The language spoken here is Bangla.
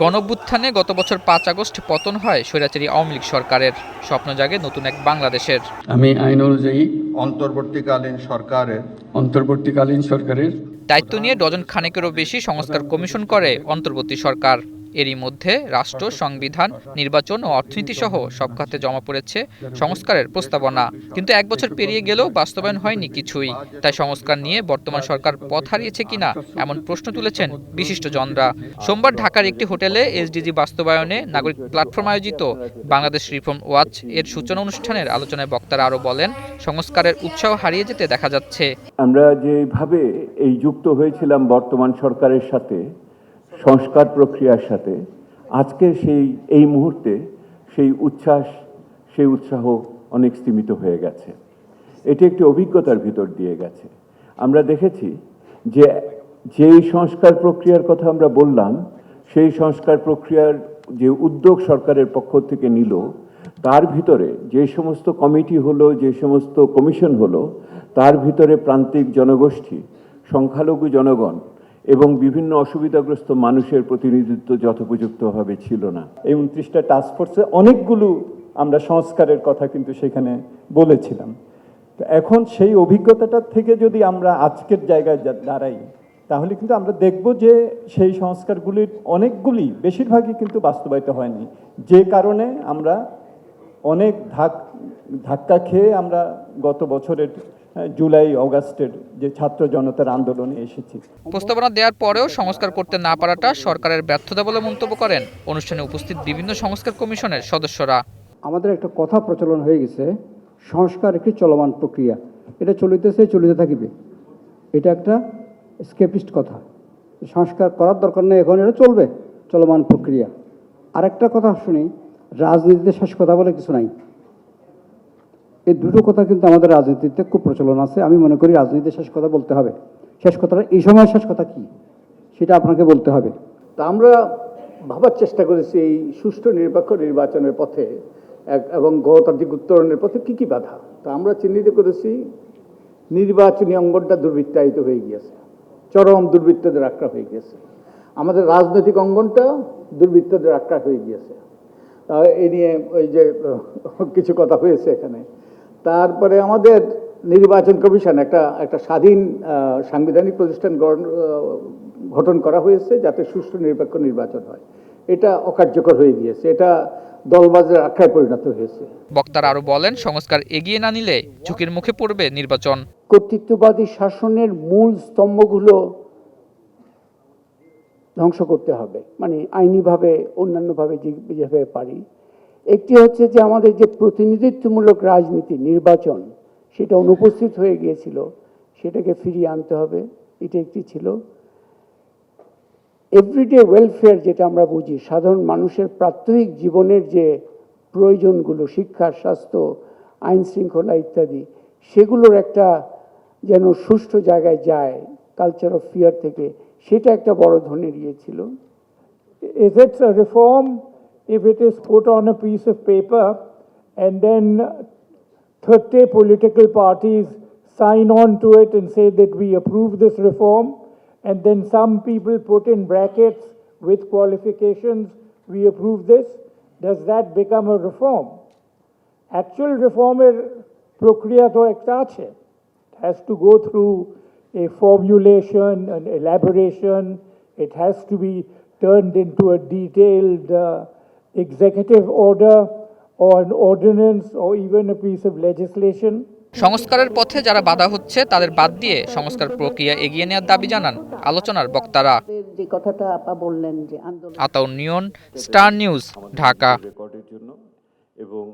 গণভ্যুত্থানে গত বছর পাঁচ আগস্ট পতন হয় স্বৈরাচারী আওয়ামী লীগ সরকারের। স্বপ্ন জাগে নতুন এক বাংলাদেশের। আমি আইন অনুযায়ী অন্তর্বর্তীকালীন সরকারের অন্তর্বর্তীকালীন সরকারের দায়িত্ব নিয়ে ডজন খানেকেরও বেশি সংস্কার কমিশন করে অন্তর্বর্তী সরকার। এরই মধ্যে রাষ্ট্র, সংবিধান, নির্বাচন ও অর্থনীতি সহ সব খাতে জমা পড়েছে সংস্কারের প্রস্তাবনা। কিন্তু এক বছর পেরিয়ে গেলেও বাস্তবায়ন হয়নি কিছুই। তাই সংস্কার নিয়ে বর্তমান সরকার পথ হারিয়েছে কিনা এমন প্রশ্ন তুলেছেন বিশিষ্ট জনরা সোমবার ঢাকার একটি হোটেলে এসডিজি বাস্তবায়নে নাগরিক প্ল্যাটফর্ম আয়োজিত বাংলাদেশ রিফর্ম ওয়াচ এর সূচনা অনুষ্ঠানের আলোচনায় বক্তারা আরও বলেন, সংস্কারের উৎসাহ হারিয়ে যেতে দেখা যাচ্ছে। আমরা যেভাবে এই যুক্ত হয়েছিলাম বর্তমান সরকারের সাথে সংস্কার প্রক্রিয়ার সাথে আজকে সেই, এই মুহূর্তে সেই উচ্ছ্বাস, সেই উৎসাহ অনেক স্তীমিত হয়ে গেছে। এটি একটি অভিজ্ঞতার ভিতর দিয়ে গেছে। আমরা দেখেছি যে যেই সংস্কার প্রক্রিয়ার কথা আমরা বললাম, সেই সংস্কার প্রক্রিয়ার যে উদ্যোগ সরকারের পক্ষ থেকে নিল, তার ভিতরে যে সমস্ত কমিটি হলো, যে সমস্ত কমিশন হলো, তার ভিতরে প্রান্তিক জনগোষ্ঠী, সংখ্যালঘু জনগণ এবং বিভিন্ন অসুবিধাগ্রস্ত মানুষের প্রতিনিধিত্ব যথোপযুক্তভাবে ছিল না। এই উনত্রিশটা টাস্কফোর্সে অনেকগুলো আমরা সংস্কারের কথা কিন্তু সেখানে বলেছিলাম। তো এখন সেই অভিজ্ঞতাটার থেকে যদি আমরা আজকের জায়গায় দাঁড়াই, তাহলে কিন্তু আমরা দেখব যে সেই সংস্কারগুলির অনেকগুলি বেশিরভাগই কিন্তু বাস্তবায়িত হয়নি। যে কারণে আমরা অনেক ধাক ধাক্কা খেয়ে আমরা গত বছরের জুলাই অগাস্টের যে ছাত্র জনতার আন্দোলনে এসেছি। প্রস্তাবনা দেওয়ার পরেও সংস্কার করতে না পারাটা সরকারের ব্যর্থতা বলে মন্তব্য করেন। অনুষ্ঠানে উপস্থিত বিভিন্ন সংস্কার কমিশনের সদস্যরা। আমাদের একটা কথা প্রচলন হয়ে গেছে সংস্কার একটি চলমান প্রক্রিয়া। এটা চলিতেছে চলিতে থাকিবে। এটা একটা স্কেপিস্ট কথা। সংস্কার করার দরকার নেই এখন এটা চলবে চলমান প্রক্রিয়া। আরেকটা কথা শুনি রাজনীতিতে শেষ কথা বলে কিছু নাই। এই দুটো কথা কিন্তু আমাদের রাজনীতিতে খুব প্রচলন আছে। আমি মনে করি রাজনীতিতে শেষ কথা বলতে হবে। শেষ কথাটা, এই সময় শেষ কথা কি? সেটা আপনাকে বলতে হবে। তা আমরা ভাবার চেষ্টা করেছি এই সুষ্ঠু নিরপেক্ষ নির্বাচনের পথে এবং গণতান্ত্রিক উত্তরণের পথে কি কি বাধা। তা আমরা চিহ্নিত করেছি, নির্বাচনী অঙ্গনটা দুর্বৃত্তায়িত হয়ে গিয়েছে। চরম দুর্বৃত্তদের আক্রা হয়ে গিয়েছে। আমাদের রাজনৈতিক অঙ্গনটা দুর্বৃত্তদের আক্রা হয়ে গিয়েছে। এই নিয়ে ওই যে কিছু কথা হয়েছে এখানে। তারপরে আমাদের নির্বাচন কমিশন একটা একটা স্বাধীন সাংবিধানিক প্রতিষ্ঠান গঠন, গঠন করা হয়েছে যাতে সুষ্ঠু নিরপেক্ষ নির্বাচন হয়। এটা অকার্যকর হয়ে গিয়েছে। এটা দলবাজের আখ্যায় পরিণত হয়েছে। বক্তারা আরও বলেন সংস্কার এগিয়ে না নিলে ঝুঁকির মুখে পড়বে নির্বাচন। কর্তৃত্ববাদী শাসনের মূল স্তম্ভগুলো ধ্বংস করতে হবে মানে আইনিভাবে, অন্যান্যভাবে যেভাবে পারি। একটি হচ্ছে যে, আমাদের যে প্রতিনিধিত্বমূলক রাজনীতি, নির্বাচন, সেটা অনুপস্থিত হয়ে গিয়েছিল, সেটাকে ফিরিয়ে আনতে হবে, এটা একটি ছিল। এভরিডে ওয়েলফেয়ার যেটা আমরা বুঝি, সাধারণ মানুষের প্রাত্যহিক জীবনের যে প্রয়োজনগুলো, শিক্ষা, স্বাস্থ্য, আইন শৃঙ্খলা ইত্যাদি, সেগুলোর একটা যেন সুষ্ঠু জায়গায় যায় কালচার অফ ফিয়ার থেকে সেটা একটা বড় ধরনের ইয়ে ছিল is it a reform if it is put on a piece of paper and then 30 political parties sign on to it and say that we approve this reform, and then some people put in brackets with qualifications, we approve this? Does that become a reform? Actual reformer প্রক্রিয়া তো একটা আছে It has to go through a formulation, an elaboration. It has to be turned into a detailed uh, executive order or an ordinance or even a piece of legislation. সংস্কারের পথে যারা বাধা হচ্ছে তাদের বাদ দিয়ে সংস্কার প্রক্রিয়া এগিয়ে নেওয়ার দাবি জানান আলোচনার বক্তারা যে কথাটা আপা বললেন যে আন্দোলন আতাউন নিয়ন স্টার নিউজ ঢাকা এবং